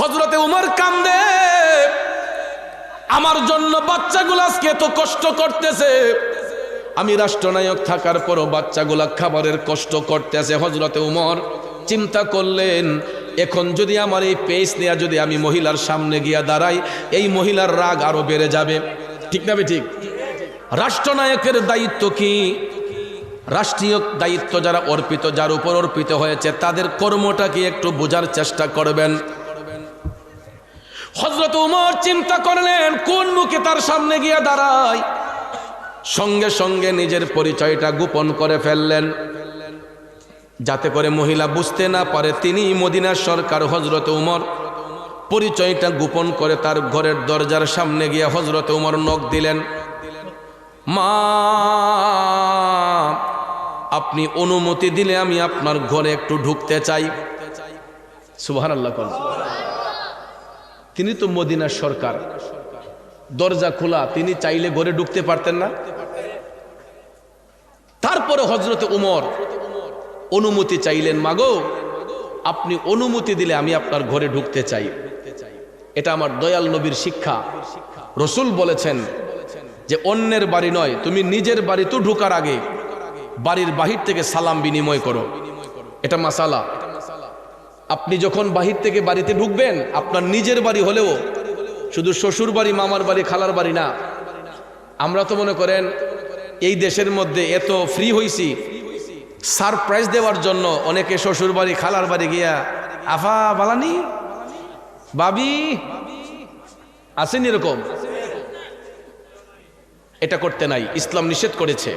হজরতে উমর কান্দে। আমার জন্য বাচ্চাগুলো আজকে এত কষ্ট করতেছে। আমি রাষ্ট্রনায়ক থাকার পরও বাচ্চাগুলা খাবারের কষ্ট করতেছে। হজরতে উমর চিন্তা করলেন, এখন যদি আমার এই পেস নেয়া যদি আমি মহিলার সামনে গিয়া দাঁড়াই, এই মহিলার রাগ আরও বেড়ে যাবে। ঠিক না ঠিক? রাষ্ট্রনায়কের দায়িত্ব কি? রাষ্ট্রীয় দায়িত্ব যারা অর্পিত, যার উপর অর্পিত হয়েছে, তাদের কর্মটাকে একটু বোঝার চেষ্টা করবেন? হজরত উমর চিন্তা করলেন, কোন মুখে তার সামনে গিয়ে দাঁড়ায়? সঙ্গে সঙ্গে নিজের পরিচয়টা গোপন করে ফেললেন। যাতে করে মহিলা বুঝতে না পারে, তিনি মদিনার সরকার হজরত উমর। পরিচয়টা গোপন করে তার ঘরের দরজার সামনে গিয়ে হজরত উমর নখ দিলেন। মা, আপনি অনুমতি দিলে আমি আপনার ঘরে একটু ঢুকতে চাই। সুবাহ আল্লাহ তিনি তো মদিনার সরকার। দরজা খোলা, তিনি চাইলে ঘরে ঢুকতে পারতেন না। তারপরে হজরতে উমর অনুমতি চাইলেন, মাগো, আপনি অনুমতি দিলে আমি আপনার ঘরে ঢুকতে চাই। এটা আমার দয়াল নবীর শিক্ষা। রসুল বলেছেন যে, অন্যের বাড়ি নয়, তুমি নিজের বাড়ি তো ঢুকার আগে বাড়ির বাহির থেকে সালাম বিনিময় করো। এটা মাসালা। আপনি যখন বাহির থেকে বাড়িতে ঢুকবেন, আপনার নিজের বাড়ি হলেও শুধু শ্বশুর বাড়ি, মামার বাড়ি, খালার বাড়ি না। আমরা তো মনে করেন এই দেশের মধ্যে এত ফ্রি হইছি সারপ্রাইজ দেওয়ার জন্য অনেকে শ্বশুর বাড়ি, খালার বাড়ি গিয়া, আফা, বালানি, বাবি, আসেন এরকম? এটা করতে নাই, ইসলাম নিষেধ করেছে।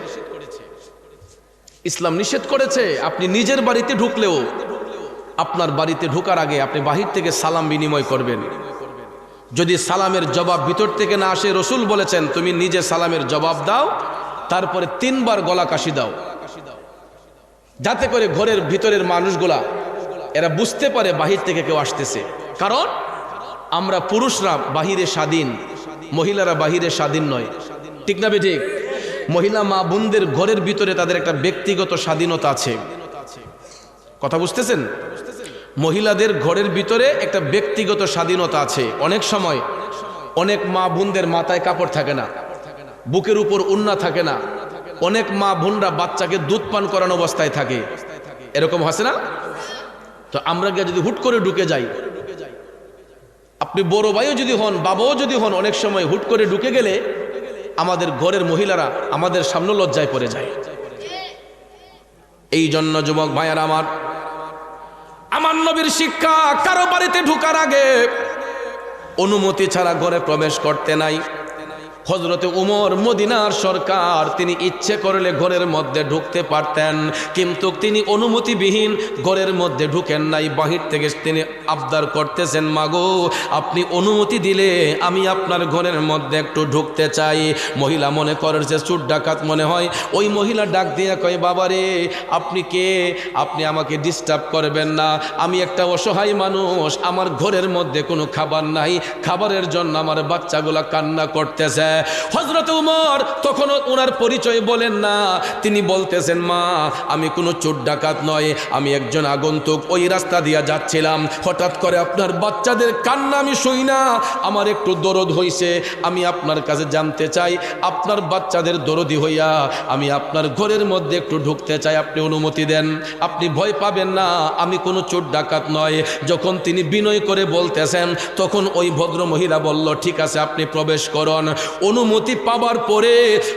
ইসলাম নিষেধ করেছে, আপনি নিজের বাড়িতে ঢুকলেও আপনার বাড়িতে ঢোকার আগে আপনি বাহির থেকে সালাম বিনিময় করবেন। যদি সালামের জবাব ভিতর থেকে না আসে, রসুল বলেছেন, তুমি নিজে সালামের জবাব দাও, তারপরে তিনবার গলা কাশি দাও। যাতে করে ঘরের ভিতরের মানুষগুলা, এরা বুঝতে পারে বাহির থেকে কেউ আসতেছে। কারণ আমরা পুরুষরা বাহিরে স্বাধীন, মহিলারা বাহিরে স্বাধীন নয়। ঠিক না বে ঠিক মহিলা মা বোনদের ঘরের ভিতরে তাদের একটা ব্যক্তিগত স্বাধীনতা আছে। কথা বুঝতেছেন? মহিলাদের ঘরের ভিতরে একটা ব্যক্তিগত স্বাধীনতা আছে। অনেক সময় অনেক মা বোনদের মাথায় কাপড় থাকে না। বুকের উপর উন্না থাকে না। অনেক মা বোনরা বাচ্চাকে দুধ পান করানো অবস্থায় থাকে। এরকম আছে না? তো আমরা গিয়ে যদি হুট করে ঢুকে যাই, আপনি বড় ভাইও যদি হন, বাবাও যদি হন, অনেক সময় হুট করে ঢুকে গেলে আমাদের ঘরের মহিলারা আমাদের সামনে লজ্জায় পড়ে যায়। এই জন্য যুবক ভাইয়ার আমার আমার নবীর শিক্ষা কারও বাড়িতে ঢুকার আগে অনুমতি ছাড়া ঘরে প্রবেশ করতে নাই। হজরতে উমর মদিনার সরকার, তিনি ইচ্ছে করলে ঘরের মধ্যে ঢুকতে পারতেন, কিন্তু তিনি অনুমতিবিহীন ঘরের মধ্যে ঢুকেন নাই। বাহির থেকে তিনি আবদার করতেছেন, মাগো, আপনি অনুমতি দিলে আমি আপনার ঘরের মধ্যে একটু ঢুকতে চাই। মহিলা মনে করেন যে চুট ডাকাত মনে হয়। ওই মহিলা ডাক দিয়ে কয়, বাবারে, আপনি কে? আপনি আমাকে ডিস্টার্ব করবেন না। আমি একটা অসহায় মানুষ, আমার ঘরের মধ্যে কোনো খাবার নাই। খাবারের জন্য আমার বাচ্চাগুলা কান্না করতেছে। হজরত উমর তখন ওনার পরিচয় বলেন না। তিনি বলতেছেন, মা, আমি কোনো চোর ডাকাত নয়, আমি একজন আগন্তুক। ওই রাস্তা দিয়া যাচ্ছিলাম। হঠাৎ করে আপনার বাচ্চাদের কান্না আমি শুই না। আমার একটু দরদ হইছে। আমি আপনার কাছে জানতে চাই, আপনার বাচ্চাদের দরদি হইয়া আমি আপনার ঘরের মধ্যে একটু ঢুকতে চাই, আপনি অনুমতি দেন। আপনি ভয় পাবেন না, আমি কোনো চোর ডাকাত নয়। যখন তিনি বিনয় করে বলতেছেন, তখন ওই ভদ্র মহিলা বলল, ঠিক আছে, আপনি প্রবেশ করুন। অনুমতি পাবার পরে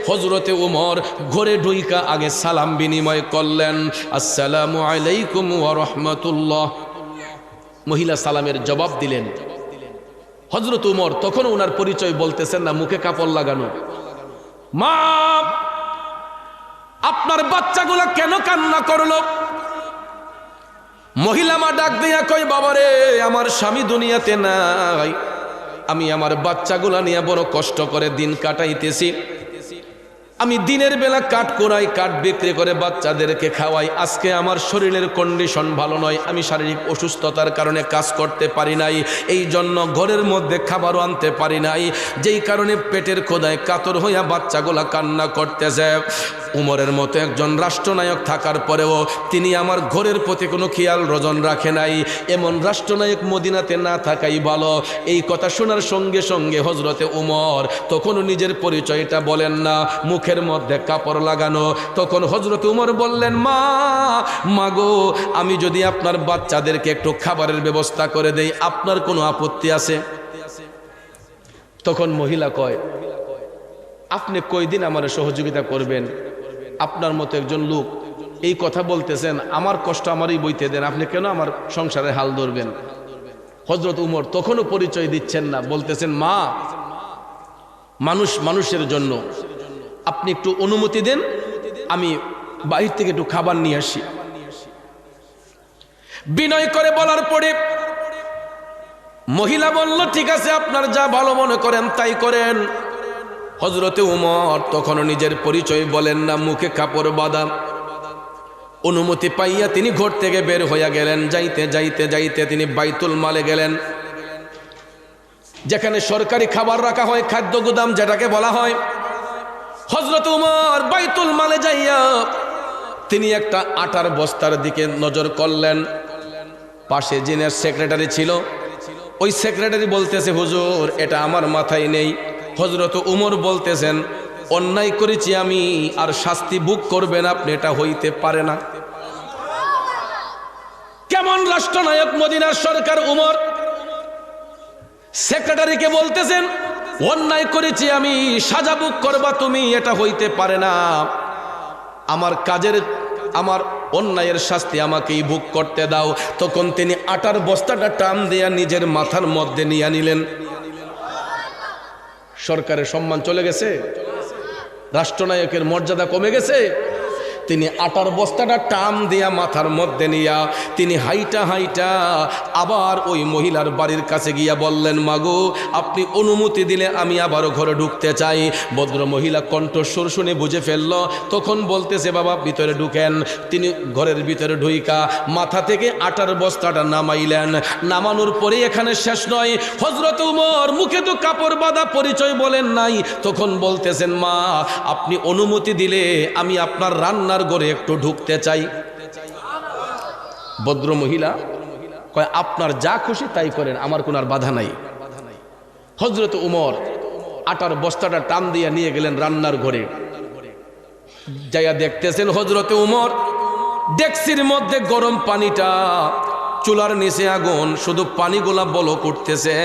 হজরতে উমর ঘরে ঢুইকা আগে সালাম বিনিময় করলেন, আসসালামু আলাইকুম রাহমাতুল্লাহ। মহিলা সালামের জবাব দিলেন। হজরত উমর তখন ওনার পরিচয় বলতেছেন না, মুখে কাপড় লাগানো। মা, আপনার বাচ্চাগুলা কেন কান্না করল? মহিলা মা ডাক দিয়া কই বাবারে, আমার স্বামী দুনিয়াতে নাই। আমি আমার বাচ্চাগুলা নিয়ে বড় কষ্ট করে দিন কাটাইতেছি। আমি দিনের বেলা কাঠ কোরাই, কাঠ বিক্রি করে বাচ্চাদেরকে খাওয়াই। আজকে আমার শরীরের কন্ডিশন ভালো নয়, আমি শারীরিক অসুস্থতার কারণে কাজ করতে পারি নাই, এই জন্য ঘরের মধ্যে খাবারও আনতে পারি নাই। যেই কারণে পেটের খোদায় কাতর হইয়া বাচ্চাগুলা কান্না করতেছে। উমরের মতো একজন রাষ্ট্রনায়ক থাকার পরেও তিনি আমার ঘরের প্রতি কোনো খেয়াল রজন রাখে নাই। এমন রাষ্ট্রনায়ক মদিনাতে না থাকাই ভালো। এই কথা শোনার সঙ্গে সঙ্গে হজরতে উমর তখনও নিজের পরিচয়টা বলেন না মুখের মধ্যে কাপড় লাগানো। তখন হজরত উমর বললেন, মা মাগো আমি যদি আপনার বাচ্চাদেরকে একটু খাবারের ব্যবস্থা করে দেই, আপনার কোনো আপত্তি আছে? তখন মহিলা কয়, আপনি কয়দিন আমার সহযোগিতা করবেন? আপনার মতো একজন লোক এই কথা বলতেছেন, আমার কষ্ট আমারই বইতে দেন, আপনি কেন আমার সংসারে হাল ধরবেন? হজরত উমর তখনও পরিচয় দিচ্ছেন না, বলতেছেন, মা, মানুষ মানুষের জন্য আপনি একটু অনুমতি দেন, আমি বাহির থেকে একটু খাবার নিয়ে আসি। বিনয় করে বলার পরে, মহিলা বলল, ঠিক আছে, আপনার যা ভালো মনে করেন তাই করেন। হজরতে উমর তখনও নিজের পরিচয় বলেন না, মুখে কাপড় বাঁধা। অনুমতি পাইয়া তিনি ঘর থেকে বের হইয়া গেলেন। যাইতে যাইতে যাইতে তিনি বাইতুল মালে গেলেন, যেখানে সরকারি খাবার রাখা হয়, খাদ্য গুদাম যেটাকে বলা হয়। হজরত উমর বাইতুল মালে যাইয়া তিনি একটা আটার বস্তার দিকে নজর করলেন। পাশে যিনি সেক্রেটারি ছিল। ওই সেক্রেটারি বলতেছে, হুজুর, এটা আমার মাথায় নেই। হজরত উমর বলতেছেন, অন্যায় করেছি আমি, আর শাস্তি বুক করবেন আপনি, এটা হইতে পারে না। কেমন রাষ্ট্রনায়ক মদিনার সরকার উমর? সেক্রেটারিকে বলতেছেন অন্যায় করেছি আমি, সাজা বুক করবা তুমি, এটা হইতে পারে না। আমার কাজের, আমার অন্যায়ের শাস্তি আমাকেই ভোগ করতে দাও। তখন তিনি আটার বস্তাটা টান দেয়া নিজের মাথার মধ্যে নিয়ে নিলেন। সরকারের সম্মান চলে গেছে? রাষ্ট্রনায়কের মর্যাদা কমে গেছে? তিনি আটার বস্তাটা টান দিয়া মাথার মধ্যে নিয়া তিনি হাইটা হাইটা আবার ওই মহিলার বাড়ির কাছে গিয়া বললেন, মাগো, আপনি অনুমতি দিলে আমি আবারও ঘরে ঢুকতে চাই। ভদ্র মহিলা কণ্ঠস্বর শুনে বুঝে ফেলল, তখন বলতেছে, বাবা, ভিতরে ঢুকেন। তিনি ঘরের ভিতরে ঢুইকা মাথা থেকে আটার বস্তাটা নামাইলেন। নামানোর পরে এখানে শেষ নয় হজরত উমর মুখে তো কাপড় বাঁধা পরিচয় বলেন নাই। তখন বলতেছেন, মা, আপনি অনুমতি দিলে আমি আপনার রান্নার ঘরে একটু ঢুকতে চাই। ভদ্র মহিলা কয়, আপনার যা খুশি তাই করেন, আমার কোনো আর বাধা নাই। হজরত উমর আটার বস্তাটা টান দিয়ে নিয়ে গেলেন রান্নার ঘরে। যাইয়া দেখতেছেন হজরতে উমর ডেক্সির মধ্যে গরম পানিটা, চুলার নিচে আগুন, শুধু পানিগুলা বলো করতেছে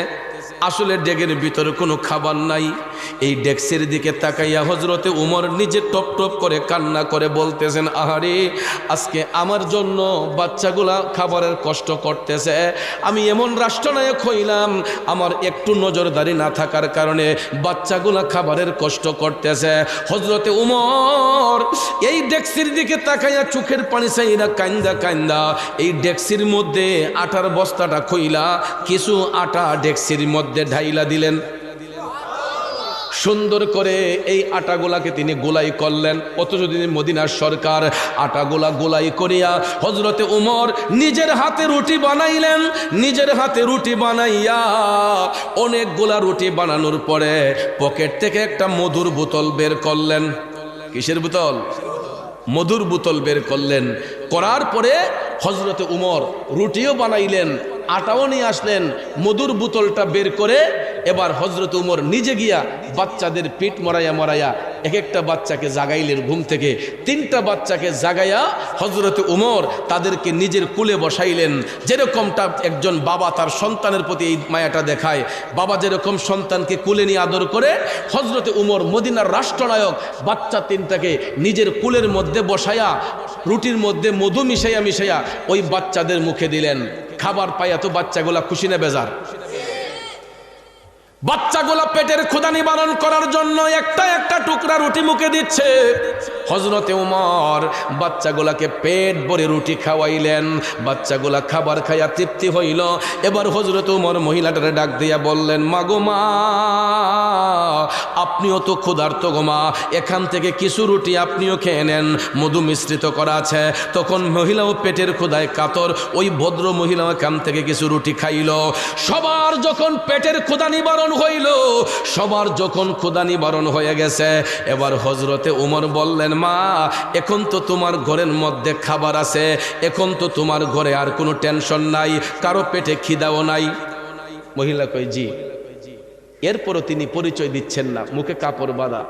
আসলে ডেগের ভিতরে কোনো খাবার নাই। এই ডেক্সির দিকে তাকাইয়া হজরতে উমর নিজে টপ টপ করে কান্না করে বলতেছেন, আহারে, আজকে আমার জন্য বাচ্চাগুলা খাবারের কষ্ট করতেছে। আমি এমন রাষ্ট্রনায়ক হইলাম, আমার একটু নজরদারি না থাকার কারণে বাচ্চাগুলা খাবারের কষ্ট করতেছে। হজরতে উমর এই ডেক্সির দিকে তাকাইয়া চোখের পানি চাইরা কান্দা কান্দা এই ডেক্সির মধ্যে আটার বস্তাটা খইলা, কিছু আটা ডেক্সির মধ্যে ঢাইলা দিলেন। সুন্দর করে এই আটাগুলাকে তিনি গোলাই করলেন। অথচ তিনি মদিনার সরকার, আটাগুলা গোলাই করিয়া হজরতে উমর নিজের হাতে রুটি বানাইলেন। নিজের হাতে রুটি বানাইয়া অনেকগুলা রুটি বানানোর পরে পকেট থেকে একটা মধুর বোতল বের করলেন। কিসের বোতল? মধুর বোতল বের করলেন। করার পরে হজরতে উমর রুটিও বানাইলেন। আটাও নিয়ে আসলেন, মধুর বোতলটা বের করে এবার হজরত উমর নিজে গিয়া বাচ্চাদের পিঠ মরাইয়া মরাইয়া এক একটা বাচ্চাকে জাগাইলেন ঘুম থেকে। তিনটা বাচ্চাকে জাগাইয়া হজরত উমর তাদেরকে নিজের কুলে বসাইলেন। যেরকমটা একজন বাবা তার সন্তানের প্রতি এই মায়াটা দেখায়, বাবা যেরকম সন্তানকে কুলে নিয়ে আদর করে হজরতে উমর মদিনার রাষ্ট্রনায়ক বাচ্চা তিনটাকে নিজের কুলের মধ্যে বসাইয়া, রুটির মধ্যে মধু মিশাইয়া মিশাইয়া ওই বাচ্চাদের মুখে দিলেন। খাবার পাইয়া তো বাচ্চাগুলা খুশি না বেজার। বাচ্চাগুলা পেটের ক্ষুদা নিবারণ করার জন্য একটা একটা টুকরা রুটি মুখে দিচ্ছে। হজরতে উমর বাচ্চাগুলাকে পেট ভরে রুটি খাওয়াইলেন। বাচ্চাগুলা খাবার খাইয়া তৃপ্তি হইল। এবার হজরত উমর মহিলাটারে ডাক দিয়া বললেন মাগো মা, আপনিও তো ক্ষুধার্ত গোমা এখান থেকে কিছু রুটি আপনিও খেয়ে নেন। মধু মিশ্রিত করা আছে তখন মহিলাও পেটের ক্ষুধায় কাতর। ওই ভদ্র মহিলা এখান থেকে কিছু রুটি খাইল। সবার যখন পেটের ক্ষুধা নিবারণ হইল, সবার যখন ক্ষুধা নিবারণ হয়ে গেছে, এবার হজরতে উমর বললেন মা, এখন তো তোমার ঘরের মধ্যে খাবার আছে, এখন তো তোমার ঘরে আর কোনো টেনশন নাই, কারও পেটে খিদাও নাই। মহিলা কই জি। এরপরও তিনি পরিচয় দিচ্ছেন না, মুখে কাপড় বাঁধা।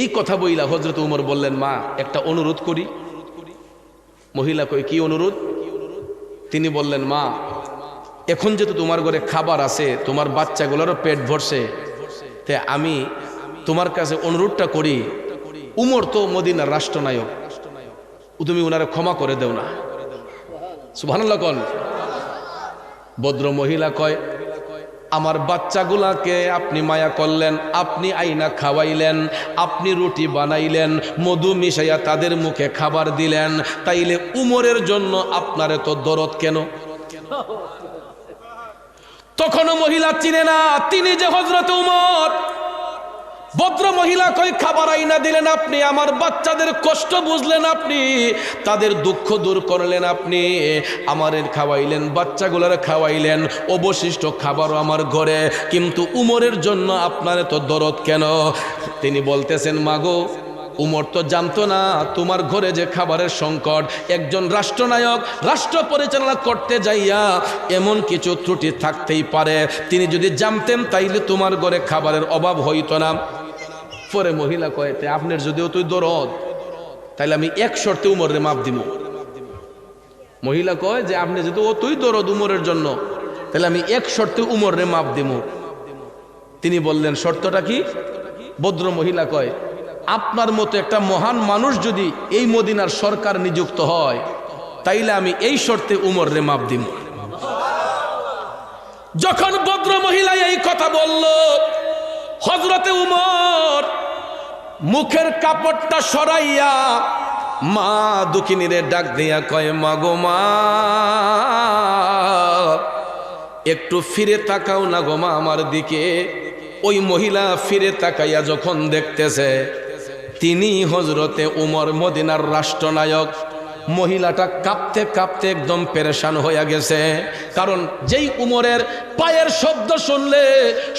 এই কথা বইলা হজরত উমর বললেন, মা, একটা অনুরোধ করি। মহিলা কই কি অনুরোধ? তিনি বললেন, মা, এখন যেহেতু তোমার ঘরে খাবার আছে, তোমার বাচ্চাগুলোরও পেট ভরছে তে আমি তোমার কাছে অনুরোধটা করি উমর তো মদিনার রাষ্ট্রনায়ক। তুমি ওনারে ক্ষমা করে দেও না। সুবহানাল্লাহ কন। ভদ্র মহিলা কয়, আমার বাচ্চাগুলাকে আপনি মায়া করলেন, আপনি আইনা খাওয়াইলেন, আপনি রুটি বানাইলেন, মধু মিশাইয়া তাদের মুখে খাবার দিলেন, তাইলে উমরের জন্য আপনার এত দরদ কেন? তখনও মহিলা চিনে না, তিনি যে হজরত উমর ভদ্র মহিলা কই, খাবার আইনা দিলেন আপনি, আমার বাচ্চাদের কষ্ট বুঝলেন আপনি, তাদের দুঃখ দূর করলেন আপনি, আমারের খাওয়াইলেন, বাচ্চাগুলার খাওয়াইলেন, অবশিষ্ট খাবারও আমার ঘরে, কিন্তু উমরের জন্য আপনার তো দরদ কেন? তিনি বলতেছেন, মাগো, উমর তো জানতো না, তোমার ঘরে যে খাবারের সংকট, একজন রাষ্ট্রনায়ক, রাষ্ট্র পরিচালনা করতে যাইয়া এমন কিছু ত্রুটি থাকতেই পারে, তিনি যদি জানতেন তাইলে তোমার ঘরে খাবারের অভাব হইতো না। পরে মহিলা কয়েতে আপনার যদিও তুই দরদ, তাইলে আমি এক শর্তে উমরে মাপ দিব। মহিলা কয় যে, আপনি যদি ও তুই দরদ উমরের জন্য তাহলে আমি এক শর্তে উমরে মাপ দিব। তিনি বললেন, শর্তটা কি? ভদ্র মহিলা কয়, আপনার মতো একটা মহান মানুষ যদি এই মদিনার সরকার নিযুক্ত হয়, তাইলে আমি এই শর্তে উমর রে মাপ দিব। যখন ভদ্র মহিলা এই কথা বলল হজরতে উমর মুখের কাপড়টা সরাইয়া মা দুঃখিনীরে ডাক দিয়া কয়, মাগো মা, একটু ফিরে তাকাও না গো মা আমার দিকে। ওই মহিলা ফিরে তাকাইয়া যখন দেখতেছে, তিনি হজরতে উমর মদিনার রাষ্ট্রনায়ক মহিলাটা কাঁপতে কাঁপতে একদম পেরেশান হয়ে গেছে। কারণ যেই উমরের পায়ের শব্দ শুনলে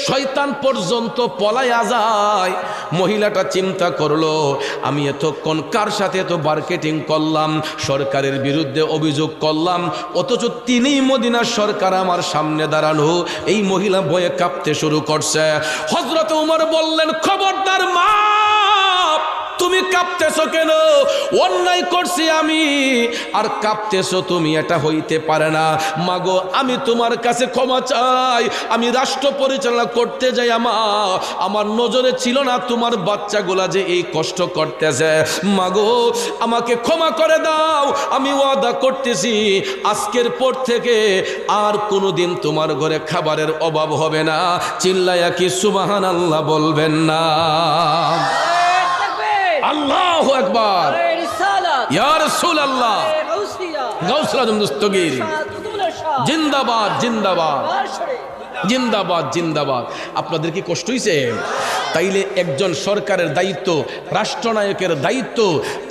শয়তান পর্যন্ত পলায়া যায়। মহিলাটা চিন্তা করল, আমি এতক্ষণ কার সাথে এত মার্কেটিং করলাম? সরকারের বিরুদ্ধে অভিযোগ করলাম, অথচ তিনিই মদিনার সরকার আমার সামনে দাঁড়ানো এই মহিলা বয়ে কাঁপতে শুরু করছে। হজরত উমর বললেন, খবরদার মা তুমি কাঁপতেছো কেন? অন্যায় করছি আমি। আর কাঁপতেছো তুমি, এটা হইতে পারে না। মাগো, আমি তোমার কাছে ক্ষমা চাই। আমি রাষ্ট্র পরিচালনা করতে যাই, আমা। আমার নজরে ছিল না তোমার বাচ্চাগুলা যে এই কষ্ট করতেছে। মাগো, আমাকে ক্ষমা করে দাও। আমি ওয়াদা করতেছি, আজকের পর থেকে আর কোনোদিন তোমার ঘরে খাবারের অভাব হবে না। চিল্লায়া কি সুবাহান আল্লাহ বলবেন না? আল্লাহ একবার রাসূলুল্লাহ। গাউসুল আজম দস্তগীর। জিন্দাবাদ জিন্দাবাদ। জিন্দাবাদ জিন্দাবাদ। আপনাদের কি কষ্ট হইছে? তাইলে একজন সরকারের দায়িত্ব, রাষ্ট্রনায়কের দায়িত্ব।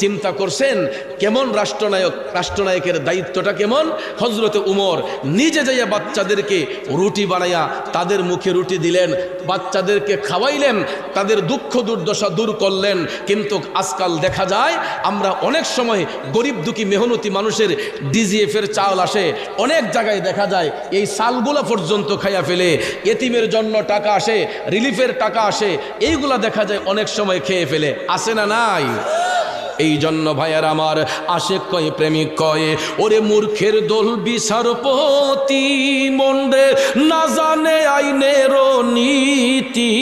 চিন্তা করছেন, কেমন রাষ্ট্রনায়ক, রাষ্ট্রনায়কের দায়িত্বটা কেমন? হজরতে উমর নিজে যাইয়া বাচ্চাদেরকে রুটি বানাইয়া তাদের মুখে রুটি দিলেন, বাচ্চাদেরকে খাওয়াইলেন, তাদের দুঃখ দুর্দশা দূর করলেন। কিন্তু আজকাল দেখা যায়, আমরা অনেক সময় গরিব দুঃখী মেহনতি মানুষের ডিজিএফ এর চাল আসে, অনেক জায়গায় দেখা যায়, এই চালগুলা পর্যন্ত খাইয়া ফেলে। এতিমের জন্য টাকা আসে, রিলিফের টাকা আসে এইগুলা দেখা যায় অনেক সময় খেয়ে ফেলে। আসে না নাই? এই জন্য ভাইয়ার আমার আশেক কয়ে, প্রেমিক কয়ে, ওরে মূর্খের দোল বিচারপতি মন্ডে না জানে আইনের নীতি,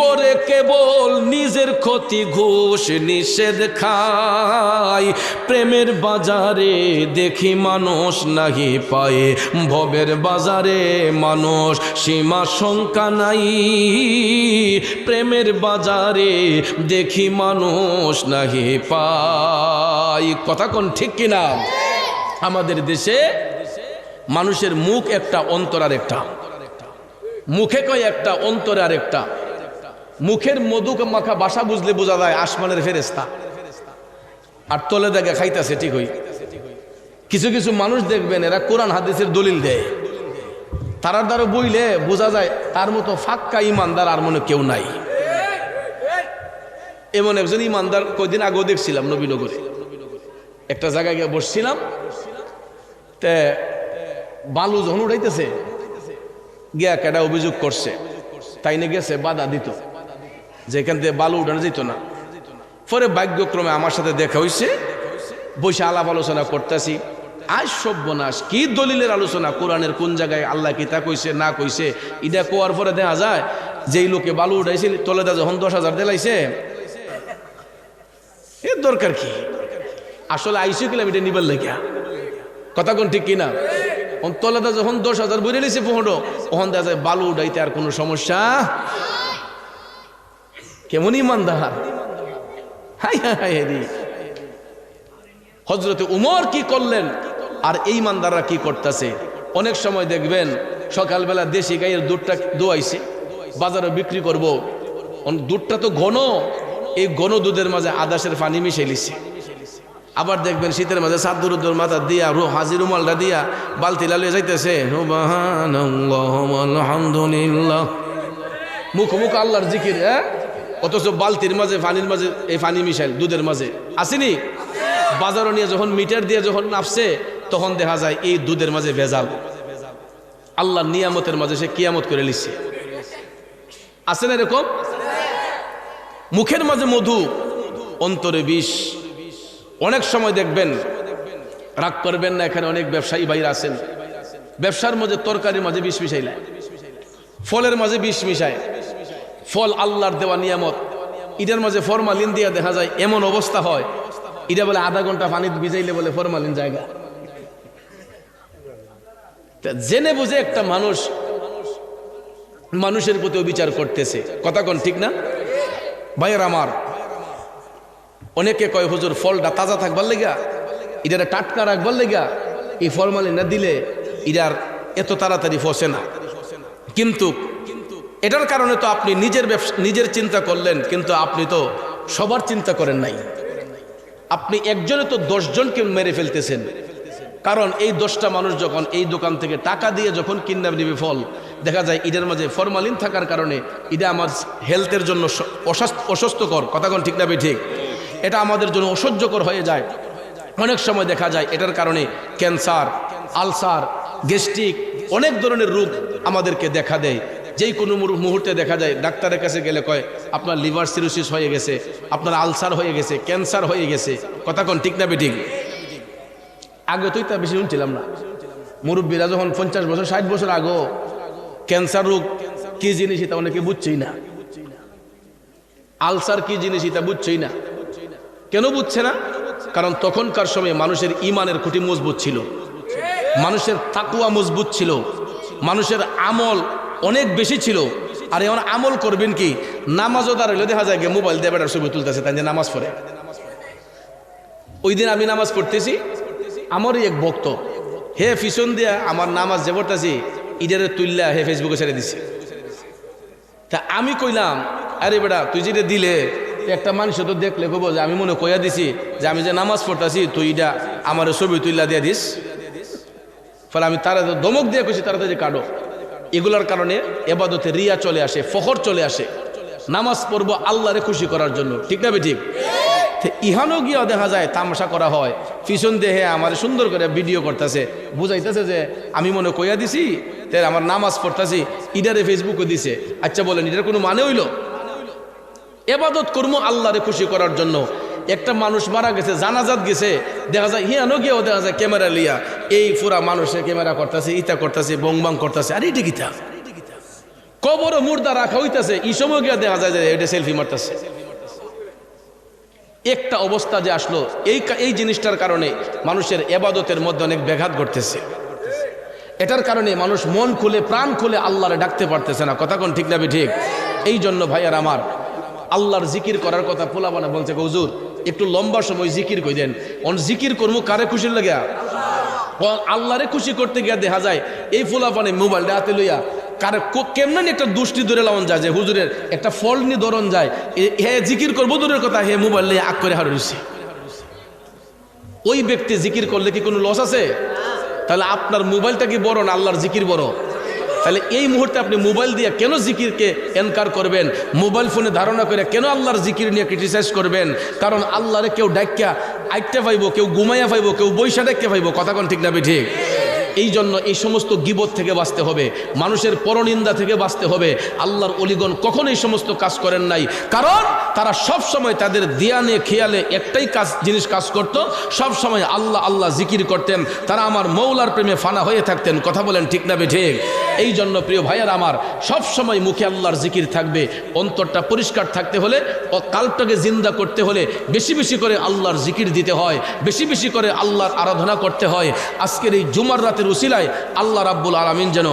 করে কেবল নিজের ক্ষতি ঘুষ নিষেধ খায়। প্রেমের বাজারে দেখি মানুষ নাহি পায়ে, ভবের বাজারে মানুষ সীমা শঙ্কা নাই। প্রেমের বাজারে দেখি মানুষ নাহি পাই। কথা কোন ঠিক কিনা? আমাদের দেশে মানুষের মুখ একটা, অন্তর আর একটা মুখে কয় একটা, অন্তরে আর একটা মুখের মধু মাখা বাসা বুঝলে বোঝা যায়, আসমানের ফেরেস্তা আর তলে দেখে খাইতেছে ঠিক হই কিছু কিছু মানুষ দেখবেন, এরা কোরআন হাদিসের দলিল দেয়। তারার দ্বারা বইলে বোঝা যায়, তার মতো ফাক্কা ইমানদার আর মনে কেউ নাই। এমন একজন ইমানদার কয়দিন আগেও দেখছিলাম নবীনগরে। একটা জায়গায় গিয়ে বসছিলাম। তে বালু যখন উঠাইতেছে গিয়া কেডা অভিযোগ করছে, তাই নিয়ে গেছে, বাধা দিত। যে এখান থেকে বালু উঠানো যেত না। পরে ভাগ্যক্রমে আমার সাথে দেখা হয়েছে বসে আলাপ আলোচনা করতেছি। আজ সব্যনাশ, কি দলিলের আলোচনা? কোরআনের কোন জায়গায় আল্লাহ কি তা কইছে, না কইছে? এটা কোয়ার পরে দেখা যায়, যেই লোকে বালু উঠাইছিল তলেদা যখন দশ হাজার দিলাইছে এর দরকার কি? আসলে আইসি কিলাম এটা নিবার লেগিয়া। কথা কোন ঠিক কিনা? তলাদা যখন দশ হাজার বইরে নিছে পনেরো তখন দেখা যায় বালু উঠাইতে আর কোনো সমস্যা? কেমন ইমানদার। হজরতে উমর কি করলেন? আর এই ইমানদাররা কি করতেছে? অনেক সময় দেখবেন, সকালবেলা দেশি গাইয়ের দুধটা দোয়াইছে, বাজারে বিক্রি করব। দুধটা তো ঘন এই ঘন দুধের মাঝে আদাসের পানি মিশে লিছে। আবার দেখবেন শীতের মাঝে সাদ্দুরুদ্দুর মাথা দিয়া রু হাজির রুমালটা দিয়া বালতি লালিয়ে যাইতেছে। মুখ মুখ আল্লাহর জিকির হ্যাঁ? অথচ বালতির মাঝে, পানির মাঝে এই পানি মিশাইল দুধের মাঝে। আসেনি? বাজারও নিয়ে যখন মিটার দিয়ে যখন নাপছে, তখন দেখা যায় এই দুধের মাঝে ভেজাল। আল্লাহর নিয়ামতের মাঝে সে কিয়ামত করে লিখছে আছে না এরকম? মুখের মাঝে মধু, অন্তরে বিষ। অনেক সময় দেখবেন, রাগ করবেন না, এখানে অনেক ব্যবসায়ী বাইরে আছেন। ব্যবসার মাঝে তরকারির মাঝে বিষ মিশাইলায় ফলের মাঝে বিষ মিশায়। ফল আল্লাহর দেওয়া নিয়ামত। ইটার মাঝে ফরমালিন দিয়া দেখা যায়, এমন অবস্থা হয়। এটা বলে আধা ঘণ্টা পানিতে ভিজাইলে বলে ফরমালিন জায়গা। জেনে বুঝে একটা মানুষ, মানুষের প্রতি বিচার করতেছে। কথা কোন ঠিক না? ভাইয়ের আমার। অনেকে কয়, হুজুর, ফলটা তাজা থাকবার লেগা এটারে টাটকা রাখবার লেগা এই ফরমালিন না দিলে এটার এত তাড়াতাড়ি ফসে না। কিন্তু এটার কারণে তো আপনি নিজের ব্যবসা, নিজের চিন্তা করলেন, কিন্তু আপনি তো সবার চিন্তা করেন নাই। আপনি একজনে তো দশজনকে মেরে ফেলতেছেন। কারণ এই দশটা মানুষ যখন এই দোকান থেকে টাকা দিয়ে যখন কিনা নিবে ফল, দেখা যায় ঈদের মাঝে ফরমালিন থাকার কারণে এটা আমার হেলথের জন্য অস্বস্থকর কথা কোন ঠিক না ঠিক? এটা আমাদের জন্য অসহ্যকর হয়ে যায়। অনেক সময় দেখা যায় এটার কারণে ক্যান্সার, আলসার, গ্যাস্ট্রিক, অনেক ধরনের রোগ আমাদেরকে দেখা দেয়। যেই কোনো মুহূর্তে দেখা যায় ডাক্তারের কাছে গেলে কয়, আপনার লিভার সিরোসিস হয়ে গেছে, আপনার আলসার হয়ে গেছে, ক্যান্সার হয়ে গেছে। কথা কোন ঠিক না বেঠিক আগে তুই তা বেশি শুনছিলাম না। মুরব্বীরা যখন পঞ্চাশ বছর, ষাট বছর আগেও ক্যান্সার রোগ কি জিনিস এটা অনেকে বুঝছেই না। আলসার কি জিনিস এটা বুঝছেই না। কেন বুঝছে না? কারণ তখনকার সময়ে মানুষের ইমানের খুঁটি মজবুত ছিল। মানুষের তাকুয়া মজবুত ছিল। মানুষের আমল অনেক বেশি ছিল। আর এমন আমল করবেন কি? নামাজও দাঁড়াইলে দেখা যায় মোবাইল দিয়ে বেটার ছবি তুলতেছে, তাই যে নামাজ পড়ে। ওই দিন আমি নামাজ পড়তেছি আমারই এক ভক্ত। হে ফিসন দিয়া আমার নামাজ যে পড়তেছি ইডারে তুললা হে ফেসবুকে ছেড়ে দিছে। তা আমি কইলাম, আরে বেটা, তুই যেটা দিলে, একটা মানুষ তো দেখলে কব যে আমি মনে কইয়া দিছি যে আমি যে নামাজ পড়তেছি, তুই এটা আমার ছবি তুললা দিয়া দিস। ফলে আমি তারা দমক দিয়ে কইছি, তারা যে কাটো এগুলোর কারণে এবাদতে রিয়া চলে আসে, ফখর চলে আসে। নামাজ পড়ব আল্লাহরে খুশি করার জন্য। ঠিক না ঠিক? ইহানো গিয়া দেখা যায়, তামাশা করা হয়। পিছন দেহে আমার সুন্দর করে ভিডিও করতেছে। বুঝাইতেছে যে, আমি মনে কইয়া দিছি তাই আমার নামাজ পড়তেছি, ইডারে ফেসবুকে দিছে। আচ্ছা বলেন এটার কোনো মানে হইল? এবাদত করব আল্লাহরে খুশি করার জন্য। একটা মানুষ মারা গেছে, জানাজাত গেছে, দেখা যায়, হিয়ানো গিয়েও দেখা যায়, ক্যামেরা লিয়া এই পুরা মানুষের ক্যামেরা করতেছে ইতা করতেছে, বংবাং করতেছে, আর এইটা গীতা কবর মুর্দা রাখা হইতাছে, এই সময় গিয়ে দেখা যায় যে, এটা সেলফি মারতেছে। একটা অবস্থা যে আসলো, এই এই জিনিসটার কারণে মানুষের এবাদতের মধ্যে অনেক ব্যাঘাত ঘটতেছে। এটার কারণে মানুষ মন খুলে, প্রাণ খুলে আল্লাহরে ডাকতে পারতেছে না। কথা কোন ঠিক না ঠিক? এই জন্য ভাইয়ার আমার আল্লাহর জিকির করার কথা পোলাবানা বলছে হুজুর, একটু লম্বা সময় জিকির কই দেন। অন জিকির করব কারে খুশি লাগে আল্লাহরে খুশি করতে গিয়ে দেখা যায়, এই ফুলাপানে মোবাইলটা হাতে লইয়া কারে কেমনে একটা দুষ্টি ধরে লাউন যায় যে হুজুরের একটা ফল নি ধরন যায়? হে জিকির করব দূরের কথা, হে মোবাইল নিয়ে আগ করে হারিয়েছে ওই ব্যক্তি জিকির করলে কি কোনো লস আছে? তাহলে আপনার মোবাইলটা কি বড় না আল্লাহর জিকির বড়? তাহলে এই মুহূর্তে আপনি মোবাইল দিয়ে কেন জিকিরকে এনকার করবেন? মোবাইল ফোনে ধারণা করে কেন আল্লাহর জিকির নিয়ে ক্রিটিসাইজ করবেন? কারণ আল্লাহরে কেউ ডাক্কা আইটতে পাইব, কেউ ঘুমাইয়া পাইব, কেউ বৈশা ডাকতে পাইব, কথা কোন ঠিক না ঠিক? এই জন্য এই সমস্ত গিবত থেকে বাঁচতে হবে, মানুষের পরনিন্দা থেকে বাঁচতে হবে। আল্লাহর অলিগণ কখন এই সমস্ত কাজ করেন নাই। কারণ তারা সব সময় তাদের দিয়ানে, খেয়ালে একটাই কাজ, জিনিস কাজ করত, সব সময় আল্লাহ আল্লাহ জিকির করতেন। তারা আমার মৌলার প্রেমে ফানা হয়ে থাকতেন। কথা বলেন ঠিক না ঠিক এই জন্য প্রিয় ভাইয়ার আমার, সব সময় মুখে আল্লাহর জিকির থাকবে। অন্তরটা পরিষ্কার থাকতে হলে, ও কালটাকে জিন্দা করতে হলে বেশি বেশি করে আল্লাহর জিকির দিতে হয়। বেশি বেশি করে আল্লাহর আরাধনা করতে হয়। আজকের এই জুমার রাতের উসিলায় আল্লাহ রাব্বুল আলমিন যেন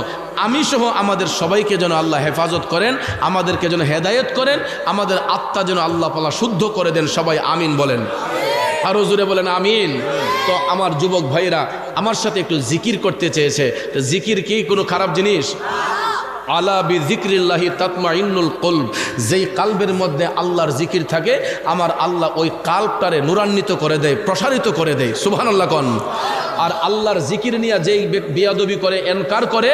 আমি সহ আমাদের সবাইকে যেন আল্লাহ হেফাজত করেন, আমাদেরকে যেন হেদায়েত করেন, আমাদের আত্মা যেন আল্লাহ পালা শুদ্ধ করে দেন, সবাই আমিন বলেন। আরও জুড়ে বলেন আমিন। তো আমার যুবক ভাইরা আমার সাথে একটু জিকির করতে চেয়েছে। তো জিকির কি কোনো খারাপ জিনিস? আলা বি জিক্রিল্লাহি তাতমা ইন্নুল কলব। যেই কালবের মধ্যে আল্লাহর জিকির থাকে, আমার আল্লাহ ওই কাল্পটারে নুরান্বিত করে দেয়, প্রসারিত করে দেয়। সুবহান আল্লাহ কন। আর আল্লাহর জিকির নিয়ে যেই বিয়াদবি করে, এনকার করে,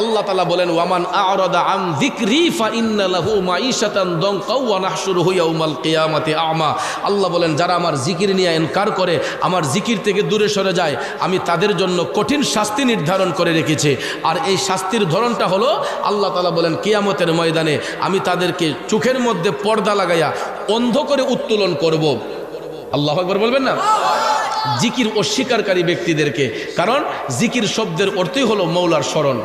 আল্লাহ তালা বলেন, ওয়ামান আরদা আম যিকরি ফা ইন্না লাহু মাঈশাতান দনকা ওয়া নাহশুরুহু ইয়াউমাল কিয়ামাতি আমা। আল্লাহ বলেন, যারা আমার জিকির নিয়ে এনকার করে, আমার জিকির থেকে দূরে সরে যায়, আমি তাদের জন্য কঠিন শাস্তি নির্ধারণ করে রেখেছি। আর এই শাস্তির ধরনটা হলো, আল্লাহ তালা বলেন, কিয়ামতের ময়দানে আমি তাদেরকে চোখের মধ্যে পর্দা লাগাইয়া অন্ধ করে উত্তোলন করব। আল্লাহ একবার বলবেন না? জিকির অস্বীকারী ব্যক্তিদেরকে। কারণ জিকির শব্দের অর্থই হলো মৌলার স্মরণ।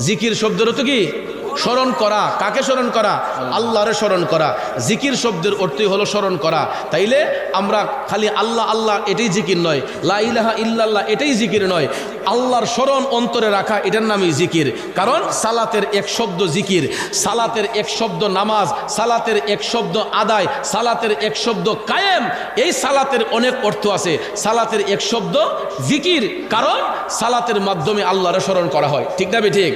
জিকির শব্দের অর্থ কি? স্মরণ করা। কাকে স্মরণ করা? আল্লাহরে স্মরণ করা। জিকির শব্দের অর্থই হলো স্মরণ করা। তাইলে আমরা খালি আল্লাহ আল্লাহ এটাই জিকির নয়। লা ইলাহা ইল্লাল্লাহ এটাই জিকির নয়। আল্লাহর স্মরণ অন্তরে রাখা, এটার নামই জিকির। কারণ সালাতের এক শব্দ জিকির, সালাতের এক শব্দ নামাজ, সালাতের এক শব্দ আদায়, সালাতের এক শব্দ কায়েম, এই সালাতের অনেক অর্থ আছে। সালাতের এক শব্দ জিকির, কারণ সালাতের মাধ্যমে আল্লাহর স্মরণ করা হয়। ঠিক না ঠিক?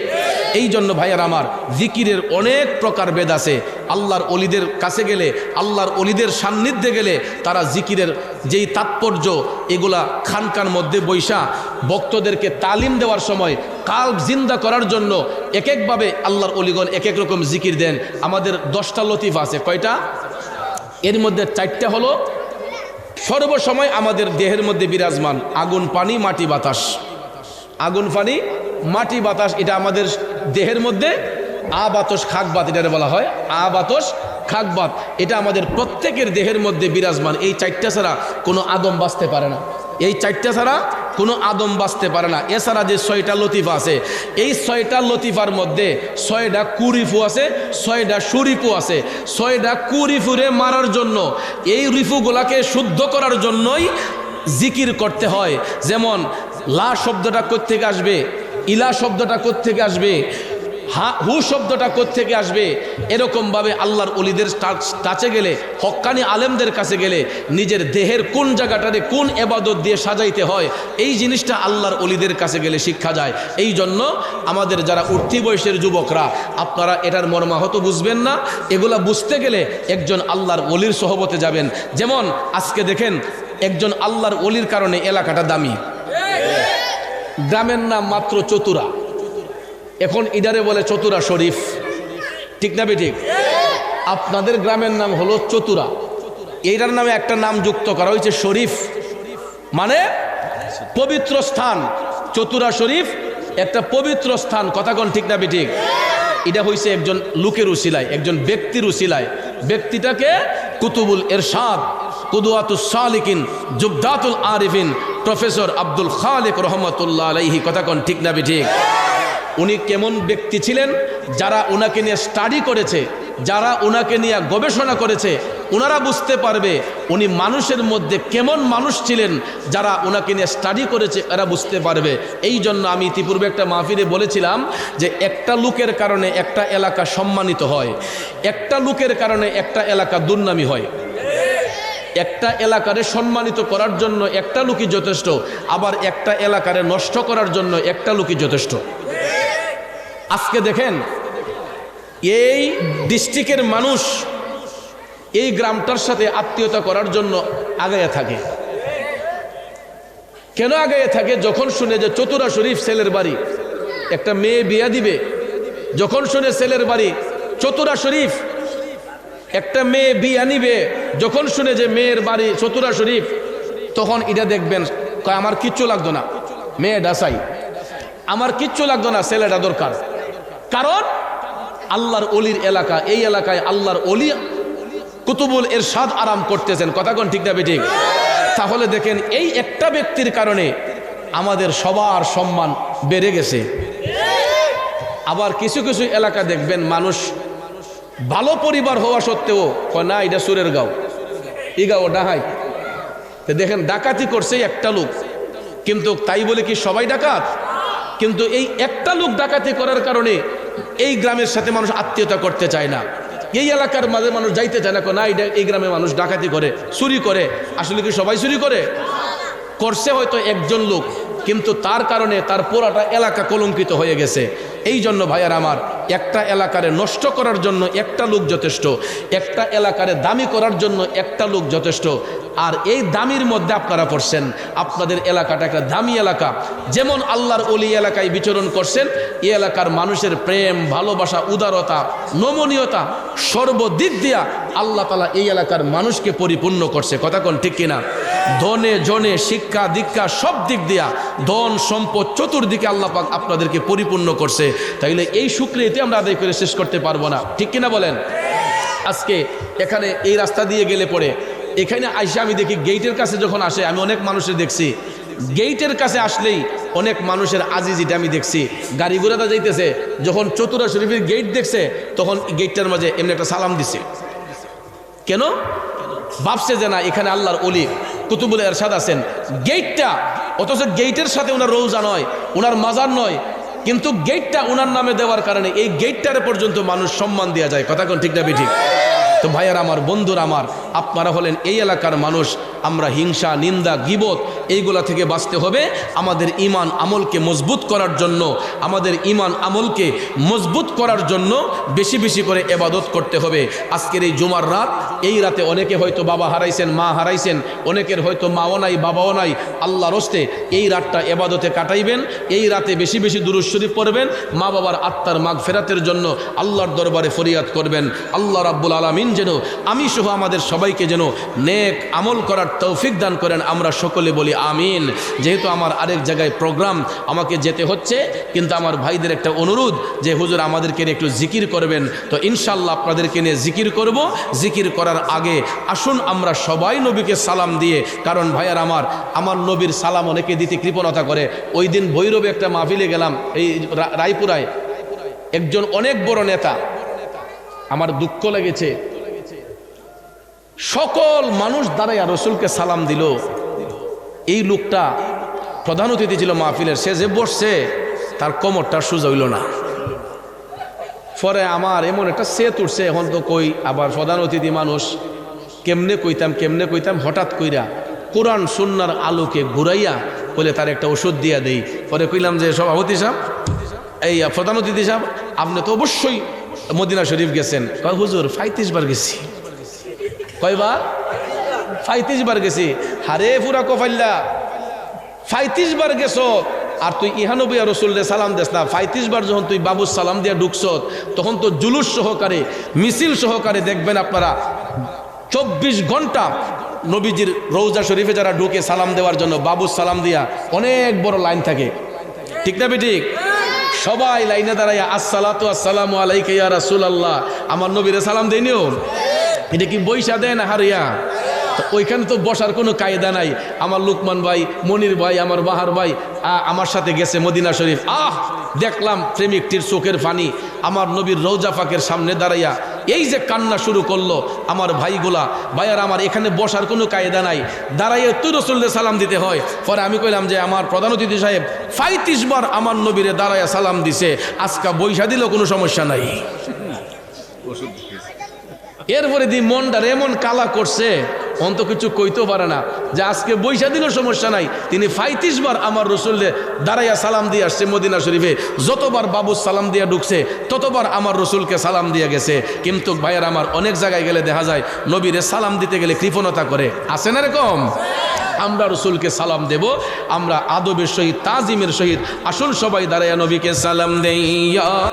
এই জন্য ভাইয়ার আমার, জিকিরের অনেক প্রকার বেদ আছে। আল্লাহর অলিদের কাছে গেলে, আল্লাহর অলিদের সান্নিধ্যে গেলে তারা জিকিরের যেই তাৎপর্য এগুলা খানকার মধ্যে বৈশা ভক্তদেরকে তালিম দেওয়ার সময় কাল জিন্দা করার জন্য এক একভাবে আল্লাহর অলিগণ এক এক রকম জিকির দেন। আমাদের দশটা লতিফ আছে। কয়টা? এর মধ্যে চারটা হলো, সর্বসময় আমাদের দেহের মধ্যে বিরাজমান আগুন, পানি, মাটি, বাতাস। আগুন, পানি, মাটি, বাতাস, এটা আমাদের দেহের মধ্যে আ বাতস খাক বাত এটা বলা হয় আ বাতস খাক বাত এটা আমাদের প্রত্যেকের দেহের মধ্যে বিরাজমান। এই চারটা ছাড়া কোনো আদম বাঁচতে পারে না। এই চারটা ছাড়া কোনো আদম বাঁচতে পারে না। এছাড়া যে ছয়টা লতিফা আছে, এই ছয়টা লতিফার মধ্যে ছয়টা কুরিফু আছে, ছয়টা সুরিফু আছে। ছয়টা কুরিফুরে মারার জন্য, এই রিফুগুলাকে শুদ্ধ করার জন্যই জিকির করতে হয়। যেমন, লা শব্দটা কোত্থেকে আসবে? ইলা শব্দটা কোত্থেকে আসবে? হা হু শব্দটা কোত্থেকে আসবে? এরকমভাবে আল্লাহর অলিদের টাচে গেলে হক্কানি আলেমদের কাছে গেলে নিজের দেহের কোন জায়গাটারে কোন এবাদত দিয়ে সাজাইতে হয় এই জিনিসটা আল্লাহর অলিদের কাছে গেলে শিক্ষা যায়। এই জন্য আমাদের যারা উঠতি বয়সের যুবকরা আপনারা এটার মর্মাহত বুঝবেন না। এগুলা বুঝতে গেলে একজন আল্লাহর অলির সহবতে যাবেন। যেমন আজকে দেখেন একজন আল্লাহর অলির কারণে এলাকাটা দামি। গ্রামের নাম মাত্র চতুরা। এখন ইডারে বলে চতুরা শরীফ। ঠিক না ঠিক আপনাদের গ্রামের নাম হলো চতুরা। এইটার নামে একটা নাম যুক্ত করা হয়েছে শরীফ। মানে পবিত্র স্থান। চতুরা শরীফ একটা পবিত্র স্থান। কথা কোন ঠিক না ঠিক এটা হয়েছে একজন লোকের উসিলায়, একজন ব্যক্তির উসিলায়। ব্যক্তিটাকে কুতুবুল এরশাদ কুদুয়াতুস সালিকিন আরিফিন, প্রফেসর আব্দুল খালেক রহমতুল্লাহ আলাইহি। কথা কোন ঠিক না বে ঠিক উনি কেমন ব্যক্তি ছিলেন, যারা ওনাকে নিয়ে স্টাডি করেছে, যারা ওনাকে নিয়ে গবেষণা করেছে ওনারা বুঝতে পারবে উনি মানুষের মধ্যে কেমন মানুষ ছিলেন, যারা ওনাকে নিয়ে স্টাডি করেছে, এরা বুঝতে পারবে। এই জন্য আমি ইতিপূর্বে একটা মাহফিলে বলেছিলাম যে একটা লোকের কারণে একটা এলাকা সম্মানিত হয়, একটা লোকের কারণে একটা এলাকা দুর্নামি হয়। একটা এলাকারে সম্মানিত করার জন্য একটা লোকই যথেষ্ট, আবার একটা এলাকারে নষ্ট করার জন্য একটা লোকই যথেষ্ট। আজকে দেখেন, এই ডিস্ট্রিক্টের মানুষ এই গ্রামটার সাথে আত্মীয়তা করার জন্য আগাইয়া থাকে। কেন আগাইয়া থাকে? যখন শুনে যে চতুরা শরীফ ছেলের বাড়ি, একটা মেয়ে বিয়া দিবে, যখন শুনে ছেলের বাড়ি, চতুরা শরীফ, একটা মেয়ে বিয়া নিবে, যখন শুনে যে মেয়ের বাড়ি চতুরা শরীফ, তখন এটা দেখবেন আমার কিচ্ছু লাগতো না মেয়ে ডাসাই আমার কিচ্ছু লাগতো না, ছেলেটা দরকার। কারণ আল্লাহর অলির এলাকা, এই এলাকায় আল্লাহর অলি কুতুবুল এর এরশাদ আরাম করতেছেন। কথা কোন ঠিক না ঠিক তাহলে দেখেন এই একটা ব্যক্তির কারণে আমাদের সবার সম্মান বেড়ে গেছে। আবার কিছু কিছু এলাকা দেখবেন মানুষ ভালো পরিবার হওয়া সত্ত্বেও কয়, না, এটা সুরের গাঁও। ই গাঁও ডাহাই দেখেন ডাকাতি করছে একটা লোক। কিন্তু তাই বলে কি সবাই ডাকাত? কিন্তু এই একটা লোক ডাকাতি করার কারণে এই গ্রামের সাথে মানুষ আত্মীয়তা করতে চায় না। এই এলাকার মাঝে মানুষ যাইতে চায় না না এই গ্রামে মানুষ ডাকাতি করে, চুরি করে। আসলে কি সবাই চুরি করে? করছে হয়তো একজন লোক, কিন্তু তার কারণে তার পুরাটা এলাকা কলঙ্কিত হয়ে গেছে। এই জন্য ভাইয়ার আমার, একটা এলাকারে নষ্ট করার জন্য একটা লোক যথেষ্ট, একটা এলাকারে দামি করার জন্য একটা লোক যথেষ্ট। আর এই দামির মধ্যে আপনারা পড়ছেন। আপনাদের এলাকাটা একটা দামি এলাকা। যেমন আল্লাহর অলি এলাকায় বিচরণ করছেন, এই এলাকার মানুষের প্রেম, ভালোবাসা, উদারতা, নমনীয়তা সর্বদিক দিয়া আল্লাহ তালা এই এলাকার মানুষকে পরিপূর্ণ করছে। কথা কোন ঠিক কিনা? ধনে, জনে, শিক্ষা, দীক্ষা সব দিক দিয়া ধন, সম্পদ চতুর্দিকে আল্লাহ পাক আপনাদেরকে পরিপূর্ণ করছে। তাইলে এই শুক্রিয়াতে আমরা আদায় করে শেষ করতে পারব না। ঠিক কিনা বলেন? আজকে এখানে এই রাস্তা দিয়ে গেলে পরে এখানে আইসে আমি দেখি গেইটের কাছে যখন আসে, আমি অনেক মানুষের দেখছি। গেইটের কাছে আসলেই অনেক মানুষের আজিজিটা আমি দেখছি। গাড়ি ঘোড়াটা যাইতেছে, যখন চতুরা শরীফের গেট দেখছে, তখন গেটটার মাঝে এমনি একটা সালাম দিছে। কেন? ভাবছে যে না, এখানে আল্লাহর অলি কুতুবুল এরশাদ আছেন। গেটটা অথচ গেটের সাথে ওনার রৌজা নয়, ওনার মাজার নয়, কিন্তু গেটটা ওনার নামে দেওয়ার কারণে এই গেটটারে পর্যন্ত মানুষ সম্মান দেওয়া যায়। কথা কোন ঠিক না ঠিক তো ভাইয়ার আমার, বন্ধুর আমার আপনারা হলেন এই এলাকার মানুষ, আমরা হিংসা, নিন্দা, গিবত এইগুলা থেকে বাঁচতে হবে। আমাদের ইমান আমলকে মজবুত করার জন্য, আমাদের ইমান আমলকে মজবুত করার জন্য বেশি বেশি করে এবাদত করতে হবে। আজকের এই জুমার রাত, এই রাতে অনেকে হয়তো বাবা হারাইছেন, মা হারাইছেন, অনেকের হয়তো মাও নাই, বাবাও নাই। আল্লাহ রস্তে এই রাতটা এবাদতে কাটাইবেন, এই রাতে বেশি বেশি দুরুদ শরীফ পড়বেন, মা বাবার আত্মার মাগ ফেরাতের জন্য আল্লাহর দরবারে ফরিয়াদ করবেন। আল্লাহ রাব্বুল আলমিন যেন আমি সহ আমাদের সবাইকে যেন নেক আমল করার তৌফিক দান করেন। আমরা সকলে বলি আমিন। যেহেতু আমার আরেক জায়গায় প্রোগ্রাম আমাকে যেতে হচ্ছে, কিন্তু আমার ভাইদের একটা অনুরোধ যে, হুজুর, আমাদেরকে একটু জিকির করবেন। তো ইনশাল্লাহ আপনাদেরকে নিয়ে জিকির করব। জিকির করার আগে আসুন আমরা সবাই নবীকে সালাম দিয়ে, কারণ ভাইয়ার আমার আমার নবীর সালাম অনেকে দিতে কৃপণতা করে। ওই দিন ভৈরবে একটা মাহফিলে গেলাম, এই রায়পুরায়। একজন অনেক বড় নেতা। আমার দুঃখ লেগেছে। সকল মানুষ দাঁড়াইয়া রসুলকে সালাম দিল। এই লোকটা প্রধান অতিথি ছিল মাহফিলের, সে যে বসছে, তার কোমরটা সোজা হইল না। পরে আমার এমন একটা সেত উঠছে, এখন তো কই, আবার প্রধান অতিথি মানুষ, কেমনে কইতাম কেমনে কইতাম, হঠাৎ কইরা কোরআন সুন্নার আলোকে ঘুরাইয়া বলে, তার একটা ওষুধ দিয়া দেই। পরে কইলাম যে, সভাপতি সাহেব, এই প্রধান অতিথি সাহেব, আপনি তো অবশ্যই মদিনা শরীফ গেছেন। হুজুর ফাইত্রিশ বার গেছি। কয়বার? ফাইত্রিশ বার গেছি। হারে পুরা কফাইল্লা ফাইত্রিশ বার গেছ। আর তুই ইহানবিয়া রসুল্লে সালাম দেস না। ফাইত্রিশ বার যখন তুই বাবুর সালাম দিয়া ঢুকছ তখন তো জুলুস সহকারে, মিছিল সহকারে দেখবেন আপনারা, চব্বিশ ঘণ্টা নবীজির রৌজা শরীফে যারা ঢুকে সালাম দেওয়ার জন্য বাবুর সালাম দিয়া অনেক বড় লাইন থাকে। ঠিক না ঠিক সবাই লাইনে দাঁড়াইয়া, আসসালাতু আসসালামু আলাইকা ইয়া রাসূলুল্লাহ। আমার নবীরে সালাম দেইনিও এটা কি বৈশা দেয় না হারিয়া? ওইখানে তো বসার কোনো কায়দা নাই। আমার লুকমান ভাই, মনির ভাই, আমার বাহার ভাই আমার সাথে গেছে মদিনা শরীফ। আহ! দেখলাম প্রেমিকটির চোখের ফানি। আমার নবীর রৌজা ফাঁকের সামনে দাঁড়াইয়া এই যে কান্না শুরু করল আমার ভাইগুলা, ভাইয়ার আমার এখানে বসার কোনো কায়দা নাই। দাঁড়াইয়ে তুই রসুল্লে সালাম দিতে হয়। পরে আমি কইলাম যে আমার প্রধান অতিথি সাহেব ফাইতিশ বার আমার নবীরে দাঁড়াইয়া সালাম দিছে। আজকা বৈশা দিলেও কোনো সমস্যা নাই। এরপরে দি মনটার এমন কালা করছে, অন্ত কিছু কইতেও পারে না, যে আজকে বৈশা দিলেও সমস্যা নাই। তিনি ফাইতিশ বার আমার রসুল্লে দাঁড়াইয়া সালাম দিয়ে আসছে মদিনা শরীফে। যতবার বাবু সালাম দিয়া ঢুকছে, ততবার আমার রসুলকে সালাম দিয়ে গেছে। কিন্তু ভাইয়ের আমার অনেক জায়গায় গেলে দেখা যায়, নবীরে সালাম দিতে গেলে কৃপণতা করে। আছে না এরকম? আমরা রসুলকে সালাম দেব, আমরা আদবের সহিত, তাজিমের সহিত আসল সবাই দাঁড়াইয়া নবীকে সালাম দেইয়া।